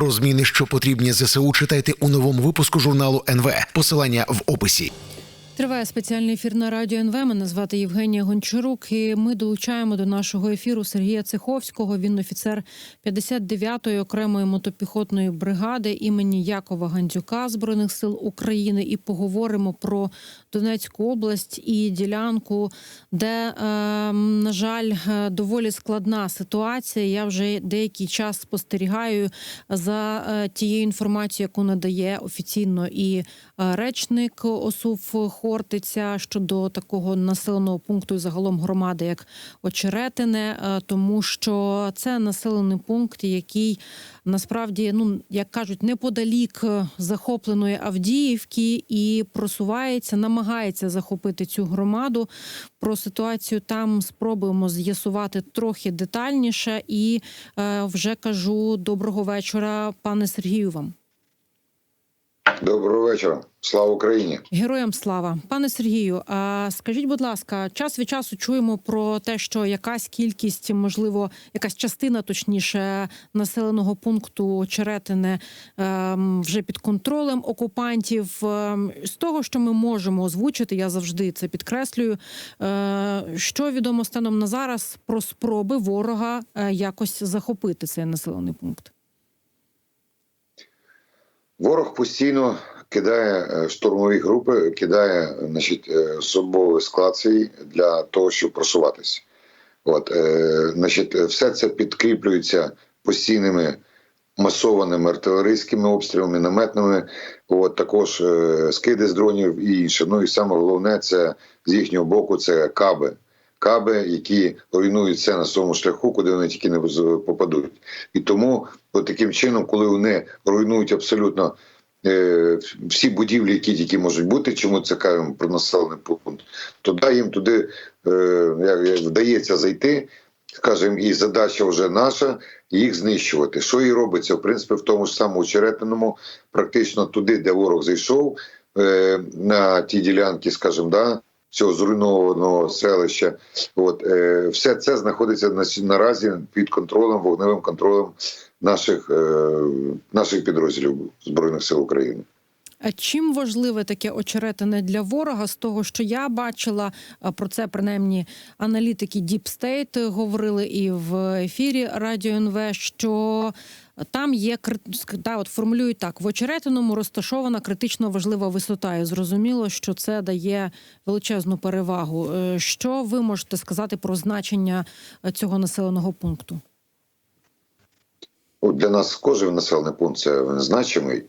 Про зміни, що потрібні ЗСУ, читайте у новому випуску журналу НВ. Посилання в описі. Триває спеціальний ефір на радіо НВ. Мене звати Євгенія Гончарук. І ми долучаємо до нашого ефіру Сергія Цеховського. Він офіцер 59-ї окремої мотопіхотної бригади імені Якова Гандзюка збройних сил України. І поговоримо про Донецьку область і ділянку, де, е, на жаль, е, доволі складна ситуація. Я вже деякий час спостерігаю за е, тією інформацією, яку надає офіційно і е, речник ОСУФ Хортиця щодо такого населеного пункту і загалом громади, як Очеретине, е, тому що це населений пункт, який насправді, ну як кажуть, неподалік е, захопленої Авдіївки і просувається, намагається захопити цю громаду. Про ситуацію там спробуємо з'ясувати трохи детальніше. І е, вже кажу доброго вечора, пане Сергію. Вам. Доброго вечора. Слава Україні. Героям слава, пане Сергію. А скажіть, будь ласка, час від часу чуємо про те, що якась кількість, можливо, якась частина, точніше, населеного пункту Черетине ем, вже під контролем окупантів. Ем, З того, що ми можемо озвучити, я завжди це підкреслюю. Е, Що відомо станом на зараз про спроби ворога е, якось захопити цей населений пункт? Ворог постійно кидає е, штурмові групи, кидає значить, е, особовий склад свій для того, щоб просуватися. От, е, значить, все це підкріплюється постійними масованими артилерійськими обстрілами, наметними, от, також е, скиди з дронів і інше. Ну і саме головне, це з їхнього боку це каби. Каби, які руйнують все на своєму шляху, куди вони тільки не попадуть. І тому, от таким чином, коли вони руйнують абсолютно е, всі будівлі, які тільки можуть бути, чому це кажемо про населений пункт, то да, їм туди е, як, вдається зайти, скажімо, і задача вже наша їх знищувати. Що і робиться, в принципі, в тому ж самому Черетиному, практично туди, де ворог зайшов, е, на ті ділянки, скажімо, да, цього зруйнованого селища. От е, все це знаходиться на наразі під контролем, вогневим контролем наших, е, наших підрозділів збройних сил України. А чим важливе таке очеретине для ворога? З того, що я бачила про це, принаймні аналітики State говорили і в ефірі Радіо НВ, що там є да, от формулюють так: в очеретиному розташована критично важлива висота. І зрозуміло, що це дає величезну перевагу. Е, Що ви можете сказати про значення е, цього населеного пункту? От для нас кожен населений пункт це значимий.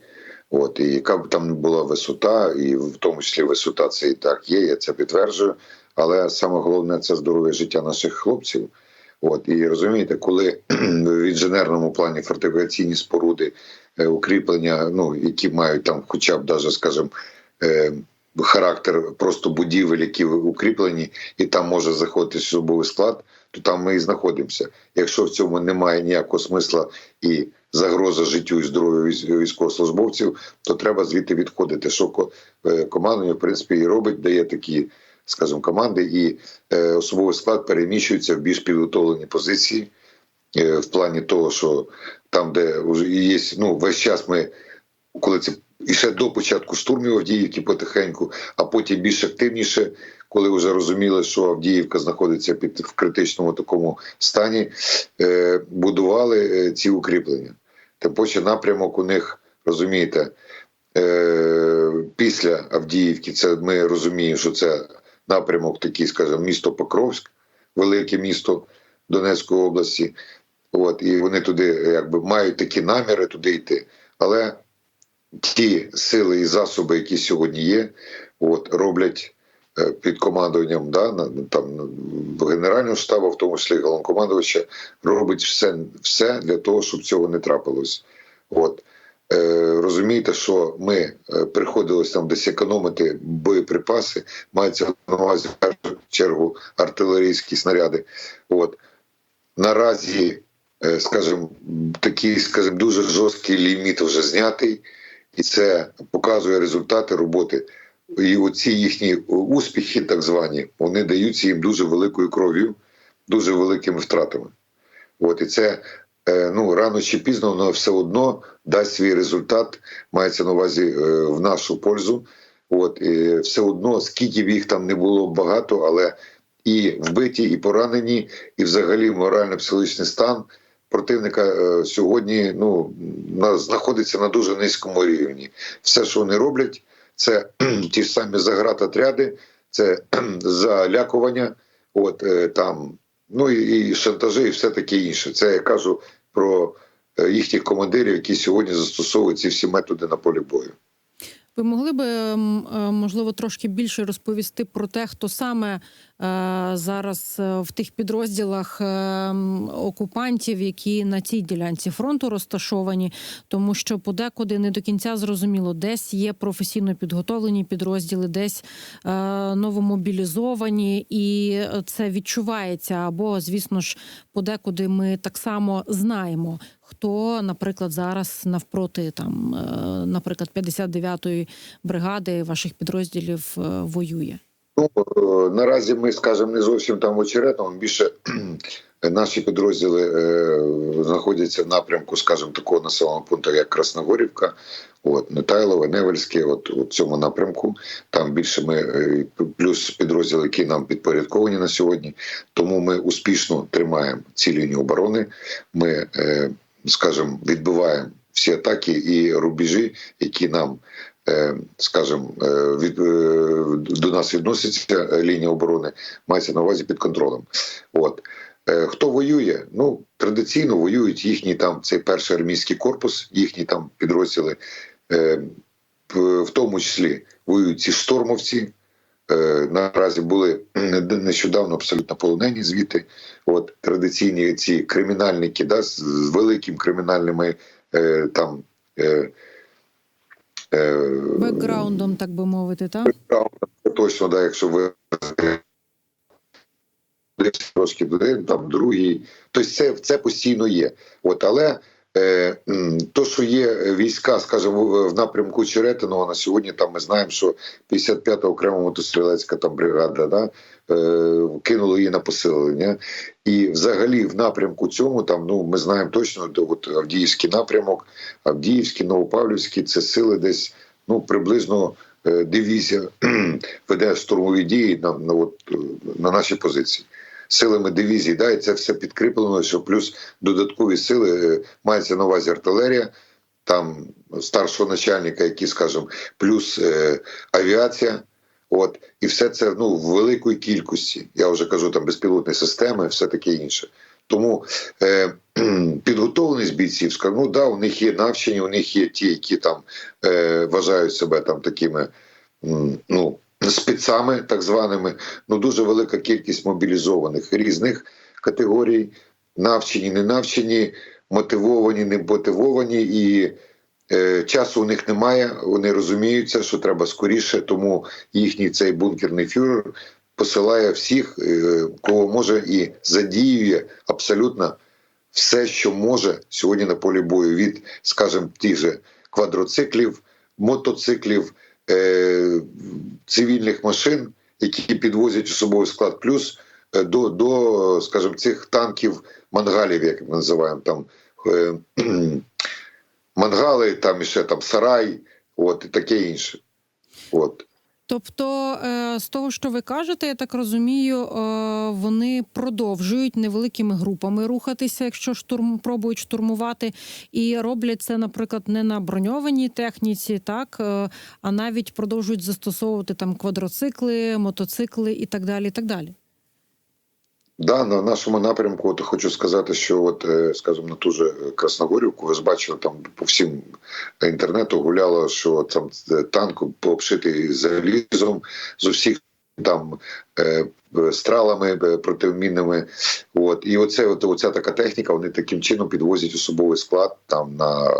От і яка б там була висота, і в тому числі висота це і так є, я це підтверджую. Але саме головне це здоров'я життя наших хлопців. От і розумієте, коли в інженерному плані фортифікаційні споруди, е, укріплення, ну які мають там, хоча б даже, скажімо, е, характер просто будівель, які укріплені, і там може заходити особовий склад, то там ми і знаходимося. Якщо в цьому немає ніякого смисла і загроза життю і здоров'ю військ- військовослужбовців, то треба звідти відходити. Що е, командування в принципі і робить, дає такі, скажімо, команди, і е, особовий склад переміщується в більш підготовлені позиції. е, В плані того, що там, де вже є, ну весь час ми, коли це і ще до початку штурмів Авдіївки потихеньку, а потім більш активніше, коли вже розуміли, що Авдіївка знаходиться під в критичному такому стані, е, будували е, ці укріплення. Тим паче напрямок у них розумієте. Е, після Авдіївки, це ми розуміємо, що це напрямок такий, скажімо, місто Покровськ, велике місто Донецької області. От, і вони туди якби мають такі наміри туди йти. Але ті сили і засоби, які сьогодні є, от, роблять е, під командуванням да, там, Генерального штабу, в тому числі головнокомандувача, робить все, все для того, щоб цього не трапилось. От. Е, розумієте, що ми е, приходилось там десь економити боєприпаси, мається на увазі в першу чергу артилерійські снаряди. От. Наразі, скажімо, такий, скажімо, дуже жорсткий ліміт вже знятий, і це показує результати роботи. І оці їхні успіхи, так звані, вони даються їм дуже великою кров'ю, дуже великими втратами. От і це ну рано чи пізно воно все одно дасть свій результат, мається на увазі е, в нашу пользу. От і все одно, скільки б їх там не було багато, але і вбиті, і поранені, і взагалі морально-психологічний стан противника е, сьогодні ну знаходиться на дуже низькому рівні. Все, що вони роблять, це ті ж самі загратотряди, це залякування, от е, там, ну і, шантажі, і все таке інше. Це я кажу про е, їхніх командирів, які сьогодні застосовують ці всі методи на полі бою. Ви могли би е, можливо трошки більше розповісти про те, хто саме е, зараз е, в тих підрозділах окупантів, які на цій ділянці фронту розташовані, тому що подекуди не до кінця зрозуміло, десь є професійно підготовлені підрозділи, десь новомобілізовані, і це відчувається. Або, звісно ж, подекуди ми так само знаємо. Хто, наприклад, зараз навпроти там, е, наприклад, 59-ї бригади ваших підрозділів е, воює? Ну е, наразі ми скажемо не зовсім там очеретно. Більше наші підрозділи е, знаходяться в напрямку, скажімо, такого населеного пункту, як Красногорівка, от Нетайлове, Невельське. От у цьому напрямку. Там більше ми плюс підрозділи, які нам підпорядковані на сьогодні. Тому ми успішно тримаємо ці лінії оборони. Ми, е, скажімо, відбиваємо всі атаки і рубежі, які нам е, скажімо, е, від, е, до нас відноситься е, лінія оборони, мається на увазі під контролем. От. Хто воює? Ну, традиційно воюють їхній там цей перший армійський корпус, їхні там підрозділи, в тому числі воюють ці штормовці. Е, Наразі були нещодавно абсолютно полонені звідти. От традиційні ці кримінальники, да, з великим кримінальними е, там. Е, е, Бекграундом, так би мовити, так? Точно, да, якщо ви трошки там другий. Тобто це, це постійно є. От, але то, що є війська, скажімо, в- напрямку Черетиного, на сьогодні там ми знаємо, що 55-та окрема мотострілецька там бригада, да, е, кинули її на посилення. І взагалі в напрямку цьому там ну ми знаємо точно, от Авдіївський напрямок, Авдіївський, Новопавлівський це сили десь ну приблизно е, дивізія веде штурмові дії на, на, е, на наші позиції. Силами дивізії, да, і це все підкріплено, що плюс додаткові сили е, мається на увазі артилерія, там старшого начальника, які, скажімо, плюс е, авіація. От і все це ну в великої кількості. Я вже кажу там безпілотні системи, все таке інше. Тому е, підготовленість бійців, ну да, у них є навчені, у них є ті, які там е, вважають себе там такими ну, спецами, так званими. Ну дуже велика кількість мобілізованих різних категорій, навчені, не навчені, мотивовані, не мотивовані і. Е, Часу у них немає, вони розуміються, що треба скоріше, тому їхній цей бункерний фюрер посилає всіх, е, кого може, і задіює абсолютно все, що може сьогодні на полі бою, від, скажімо, тих же квадроциклів, мотоциклів, е, цивільних машин, які підвозять особовий склад, плюс е, до, до скажімо, цих танків мангалів, як ми називаємо там. Е, мангали, там ще там сарай, от і таке інше. От. Тобто, е, з того, що ви кажете, я так розумію, е, вони продовжують невеликими групами рухатися, якщо штурм пробують штурмувати, і роблять це, наприклад, не на броньованій техніці, так е, а навіть продовжують застосовувати там квадроцикли, мотоцикли і так далі. І так далі. Да, на нашому напрямку, от хочу сказати, що от, е, скажімо, на ту же Красногорівку, ви ж бачили, там по всім інтернету гуляло, що там е, танк обшитий залізом з усіх там е, стралами протимінними. От і оце, от, оця така техніка, вони таким чином підвозять особовий склад там на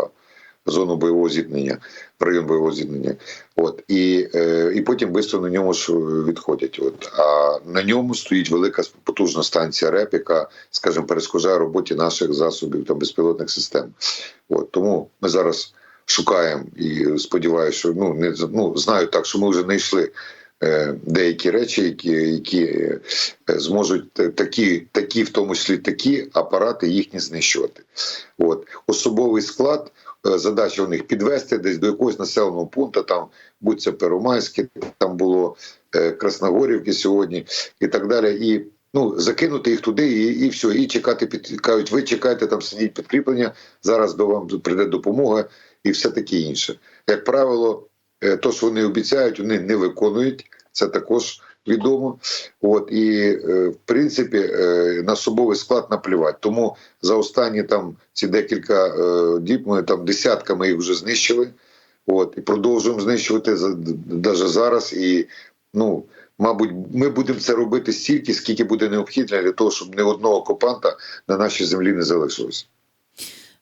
зону бойового зіткнення, в район бойового зіткнення. От і, е, і потім швидко на ньому ж відходять. От а на ньому стоїть велика потужна станція РЕП, яка, скажімо, перешкоджає роботі наших засобів та безпілотних систем. От тому ми зараз шукаємо і сподіваюся, що ну не ну знаю так, що ми вже знайшли е, деякі речі, які, які е, зможуть такі, такі, в тому числі такі апарати їхні знищувати. От особовий склад. Е, Задача у них підвести десь до якогось населеного пункту, там будь це Первомайське, там було е, Красногорівки сьогодні і так далі. І ну закинути їх туди, і, і все, і чекати під кажуть, ви чекайте там сидіть підкріплення. Зараз до вам прийде допомога і все таке інше. Як правило, е, то, що вони обіцяють, вони не виконують. Це також відомо. От і е, в принципі е, на особовий склад наплівати. Тому за останні там ці декілька е, діб ми там десятками їх вже знищили. От і продовжуємо знищувати навіть зараз. І ну, мабуть, ми будемо це робити стільки, скільки буде необхідно для того, щоб не одного окупанта на нашій землі не залишилося.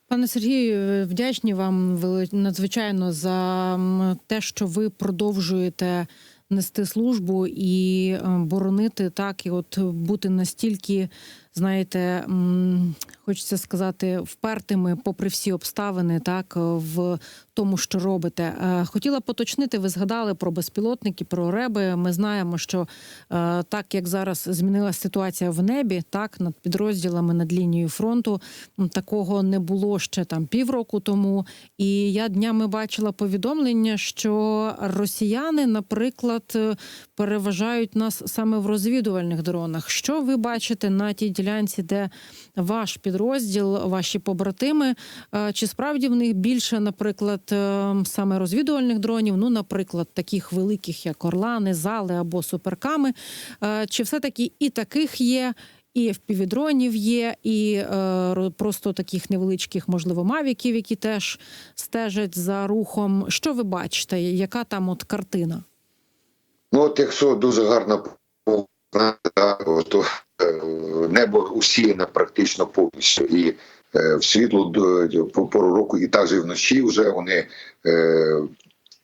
Пане Сергію, вдячні вам надзвичайно за те, що ви продовжуєте нести службу і е, боронити так, і от бути настільки, знаєте, хочеться сказати, впертими, попри всі обставини, так в тому, що робите. Е, Хотіла поточнити, ви згадали про безпілотники, про реби. Ми знаємо, що е, так як зараз змінилася ситуація в небі, так над підрозділами над лінією фронту такого не було ще там півроку тому. І я днями бачила повідомлення, що росіяни, наприклад, е, переважають нас саме в розвідувальних дронах. Що ви бачите на тій ділянці, де ваш підрозділ, ваші побратими? Е, Чи справді в них більше, наприклад, е, саме розвідувальних дронів? Ну, наприклад, таких великих, як Орлани, Зали або Суперками? Е, Чи все-таки і таких є? І впівдронів є, і просто таких невеличких, можливо, мавіків, які теж стежать за рухом. Що ви бачите? Яка там от картина? Ну, от якщо дуже гарно то небо усіяне практично повністю. І е, в світло до- по пору року, і також і вночі вже вони е,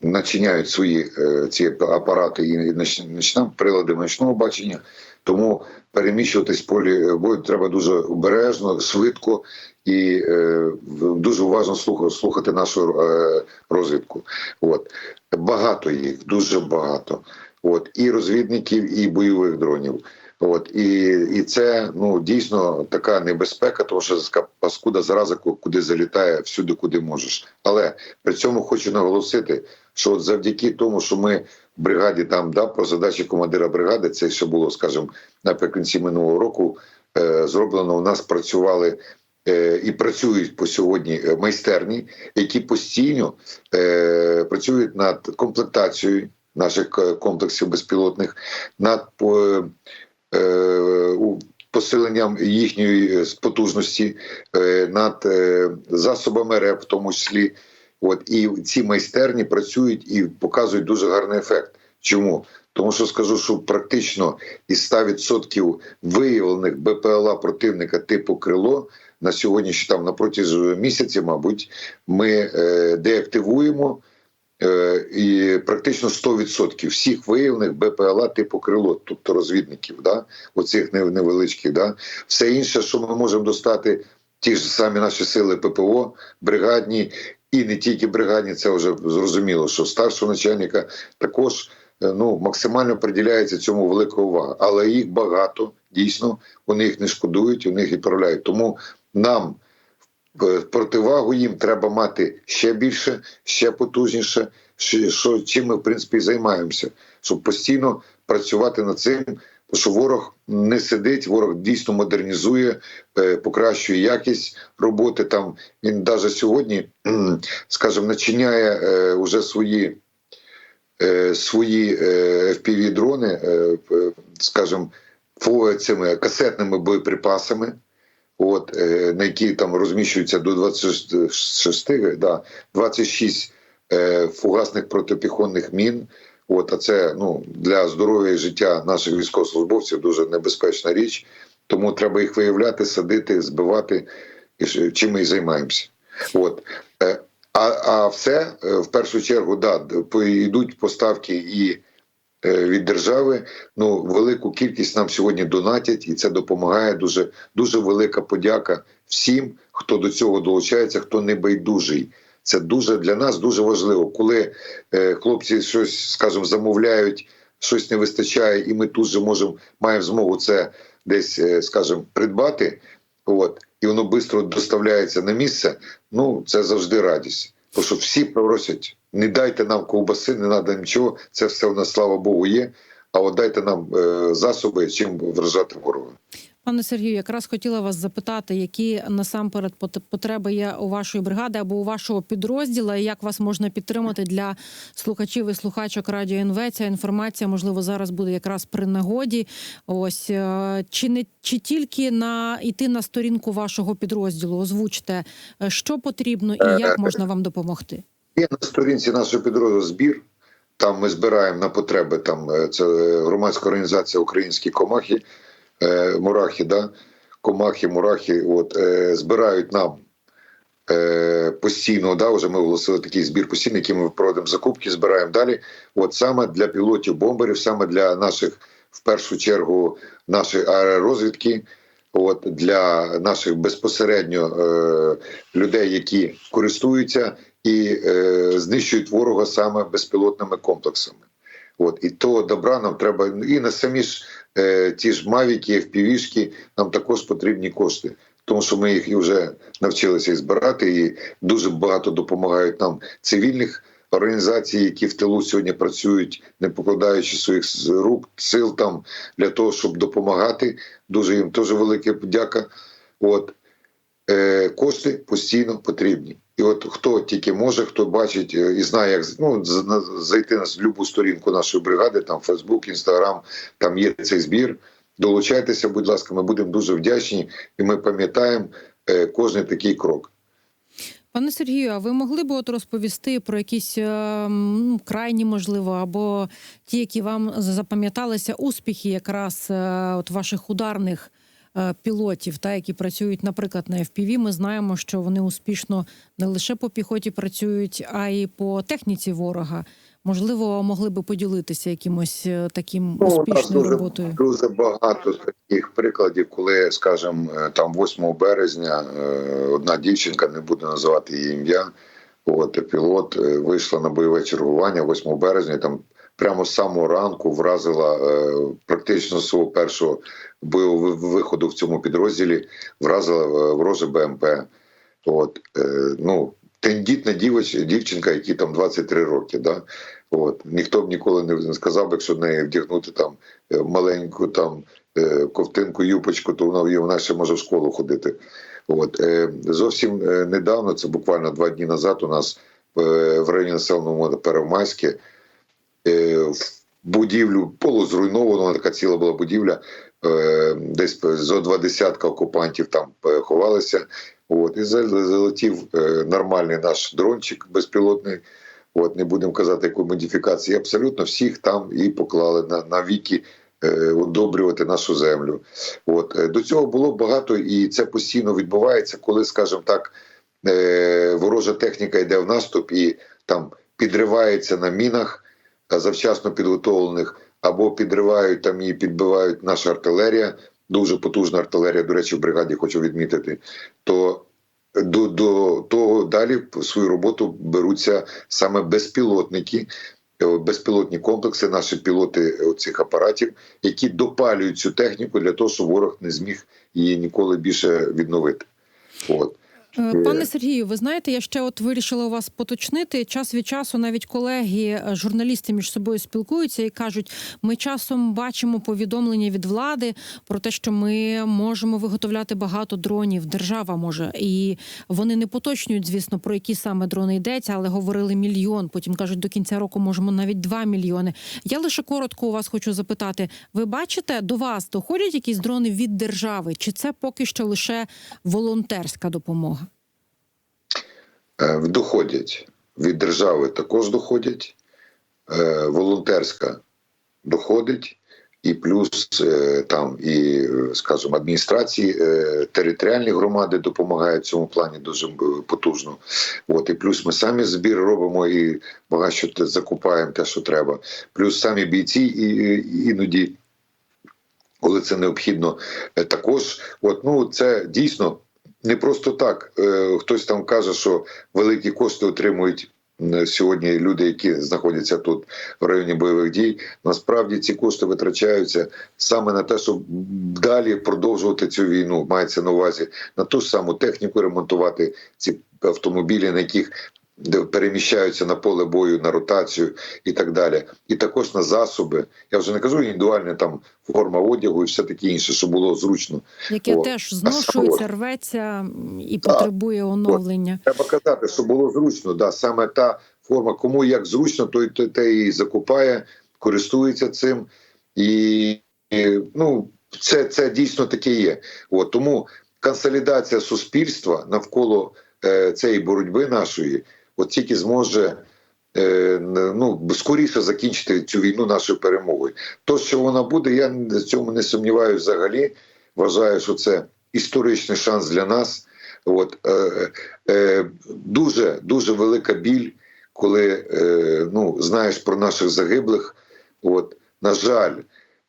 начиняють свої е, ці апарати і ноч- ночним прилади ночного бачення. Тому переміщуватись полі бою треба дуже обережно, швидко і е, дуже уважно слухати, слухати нашу е, розвідку. От багато їх, дуже багато. От і розвідників, і бойових дронів. От і, і це ну дійсно така небезпека, тому що паскуда зараза, куди залітає всюди, куди можеш. Але при цьому хочу наголосити, що от завдяки тому, що ми в бригаді там да про задачі командира бригади, це ще було, скажімо, наприкінці минулого року. Е, зроблено у нас працювали е, і працюють по сьогодні е, майстерні, які постійно е, працюють над комплектацією наших е, комплексів безпілотних, над по- посиленням їхньої е, потужності, е, над е, засобами РЕП, в тому числі. От і ці майстерні працюють і показують дуже гарний ефект. Чому? Тому що скажу, що практично із 100% виявлених БПЛА противника типу крило на сьогоднішній там на протязі місяця, мабуть, ми е, деактивуємо е, і практично 100% всіх виявлених БПЛА типу крило, тобто розвідників, да, оцих невеличких, да. Все інше, що ми можемо достати, ті ж самі наші сили ППО, бригадні, і не тільки бригадні, це вже зрозуміло, що старшого начальника також е, ну, максимально приділяється цьому велика увага. Але їх багато, дійсно, вони їх не шкодують, вони їх відправляють. Тому нам е, противагу їм треба мати ще більше, ще потужніше, що, чим ми в принципі займаємося, щоб постійно працювати над цим. Що ворог не сидить, ворог дійсно модернізує, е, покращує якість роботи. Там він навіть сьогодні, скажімо, начиняє е, свої, е, свої е, fpv дрони, е, е, скажімо, цими касетними боєприпасами от, е, на які там розміщуються до 26, да, 26 е, фугасних протипіхонних мін. От, а це ну, для здоров'я і життя наших військовослужбовців дуже небезпечна річ. Тому треба їх виявляти, садити, збивати, і чим ми і займаємося. От. Е, А, а все е, в першу чергу да, йдуть поставки і від держави. Ну велику кількість нам сьогодні донатять, і це допомагає. Дуже дуже велика подяка всім, хто до цього долучається, хто не байдужий. Це дуже для нас дуже важливо, коли е, хлопці щось, скажімо, замовляють щось не вистачає, і ми тут же можемо маємо змогу це десь, е, скажімо, придбати. От і воно швидко доставляється на місце. Ну це завжди радість. Тому що всі просять, не дайте нам ковбаси, не треба нічого. Це все у нас, слава Богу, є. А от дайте нам е, засоби, чим вражати ворога. Пане Сергію, якраз хотіла вас запитати, які насамперед пот- потреби є у вашої бригади або у вашого підрозділу, і як вас можна підтримати для слухачів і слухачок радіо НВ. Ця інформація можливо зараз буде якраз при нагоді. Ось е, чи не чи тільки на йти на сторінку вашого підрозділу? Озвучте, е, що потрібно і як можна вам допомогти. Є на сторінці нашого підрозділу збір. Там ми збираємо на потреби. Там е, це е, громадська організація Українські комахи, е, мурахи, да? комахи, мурахи. От е, збирають нам е, постійно. Да, вже ми оголосили такий збір постійний, який ми проводимо закупки, збираємо далі. От саме для пілотів бомберів, саме для наших, в першу чергу, нашої аеророзвідки. От для наших безпосередньо е, людей, які користуються і е, знищують ворога саме безпілотними комплексами. От і того добра нам треба і на самі ж е, ті ж мавіки, впівішки, нам також потрібні кошти, тому що ми їх вже навчилися збирати, і дуже багато допомагають нам цивільних організацій, які в тилу сьогодні працюють, не покладаючи своїх рук, сил там для того, щоб допомагати. Дуже їм теж велика подяка. От кошти постійно потрібні. І от хто тільки може, хто бачить е, і знає, як ну, зайти на любу сторінку нашої бригади, там Фейсбук, Інстаграм, там є цей збір. Долучайтеся, будь ласка, ми будемо дуже вдячні, і ми пам'ятаємо е, кожний такий крок. Пане Сергію, а ви могли б от розповісти про якісь е, ну, крайні, можливо, або ті, які вам запам'яталися успіхи якраз е, от ваших ударних е, пілотів, та які працюють, наприклад, на FPV. Ми знаємо, що вони успішно не лише по піхоті працюють, а й по техніці ворога. Можливо, могли би поділитися якимось е, таким Ну, успішною дуже, роботою. Дуже багато таких прикладів, коли, скажімо, е, там 8 березня е, одна дівчинка, не буду називати її ім'я, от пілот е, вийшла на бойове чергування 8 березня. Там прямо з самого ранку вразила е, практично свого першого бойового виходу в цьому підрозділі, вразила е, вороже БМП. От е, ну тендітна дівчинка, якій там 23 роки. Да? От ніхто б ніколи не сказав, якщо в неї вдягнути там маленьку там ковтинку, юпочку, то вона вона ще може в школу ходити. От зовсім недавно, це буквально два дні назад, у нас в районі населеного пункту Перевмайське е, в будівлю полузруйновано, така ціла була будівля. е, Десь зо два десятка окупантів там е, ховалися. От і залетів е, нормальний наш дрончик безпілотний. От не будемо казати, якої модифікації. Абсолютно всіх там і поклали на, на віки е, одобрювати нашу землю. От е, до цього було багато, і це постійно відбувається, коли, скажімо так, е, ворожа техніка йде в наступ і там підривається на мінах е, завчасно підготовлених, або підривають там і підбивають наша артилерія. Дуже потужна артилерія, до речі, в бригаді хочу відмітити. То до, до того далі в свою роботу беруться саме безпілотники, е, безпілотні комплекси, наші пілоти цих апаратів, які допалюють цю техніку для того, щоб ворог не зміг її ніколи більше відновити. От. Е, Пане Сергію, ви знаєте, я ще от вирішила у вас поточнити. Час від часу навіть колеги, е, журналісти між собою спілкуються і кажуть: ми часом бачимо повідомлення від влади про те, що ми можемо виготовляти багато дронів. Держава може, і вони не поточнюють, звісно, про які саме дрони йдеться, але говорили мільйон. Потім кажуть, до кінця року можемо навіть 2 мільйони. Я лише коротко у вас хочу запитати: ви бачите, до вас доходять якісь дрони від держави, чи це поки що лише волонтерська допомога? Е, Доходять від держави також доходять, е, волонтерська доходить, і плюс е, там і, скажімо, адміністрації, територіальні громади допомагають в цьому плані дуже потужно. От і плюс ми самі збір робимо і багато що закупаємо те, що треба. Плюс самі бійці і, іноді. Коли це необхідно, також от ну це дійсно не просто так. Е, Хтось там каже, що великі кошти отримують сьогодні люди, які знаходяться тут в районі бойових дій, насправді ці кошти витрачаються саме на те, щоб далі продовжувати цю війну. Мається на увазі на ту ж саму техніку ремонтувати ці автомобілі, на яких переміщаються на поле бою, на ротацію і так далі. І також на засоби. Я вже не кажу індивідуальна там форма одягу і все таке інше, щоб було зручно. Яке О, теж зношується, рветься і потребує оновлення. Треба казати, щоб було зручно. Да, саме та форма, кому як зручно, той той, той і закупає, користується цим. І, і ну, це, це дійсно таке є. От, тому консолідація суспільства навколо е, цієї боротьби нашої, от тільки зможе. е, Ну, скоріше закінчити цю війну нашою перемогою. То, що вона буде, я в цьому не сумніваюся взагалі. Вважаю, що це історичний шанс для нас. От, е, е, дуже дуже велика біль, коли е, ну, знаєш про наших загиблих. От, на жаль,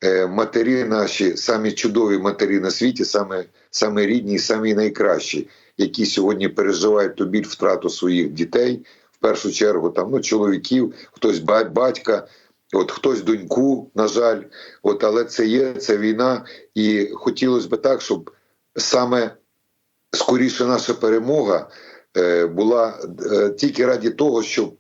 е, матері наші, самі чудові матері на світі, саме, саме рідні, самі найкращі, які сьогодні переживають ту біль втрату своїх дітей, в першу чергу, там, ну, чоловіків, хтось батька. От хтось доньку, на жаль, от але це є це війна, і хотілося б так, щоб саме скоріше наша перемога е, була е, тільки раді того, щоб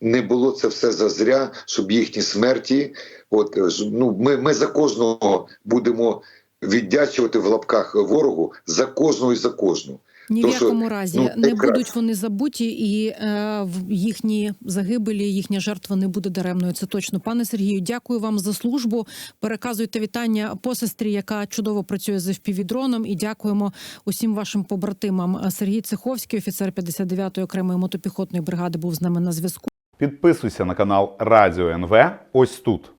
не було це все зазря, щоб їхні смерті. От ну, ми, ми за кожного будемо віддячувати в лапках ворогу за кожного і за кожну. Ні в якому разі ну, не якраз. будуть вони забуті, і е, в- їхні загибелі, їхня жертва не буде даремною. Це точно, пане Сергію. Дякую вам за службу. Переказуйте вітання посестрі, яка чудово працює з FPV-дроном. І дякуємо усім вашим побратимам. Сергій Цеховський, офіцер 59-ї окремої мотопіхотної бригади, був з нами на зв'язку. Підписуйся на канал Радіо НВ ось тут.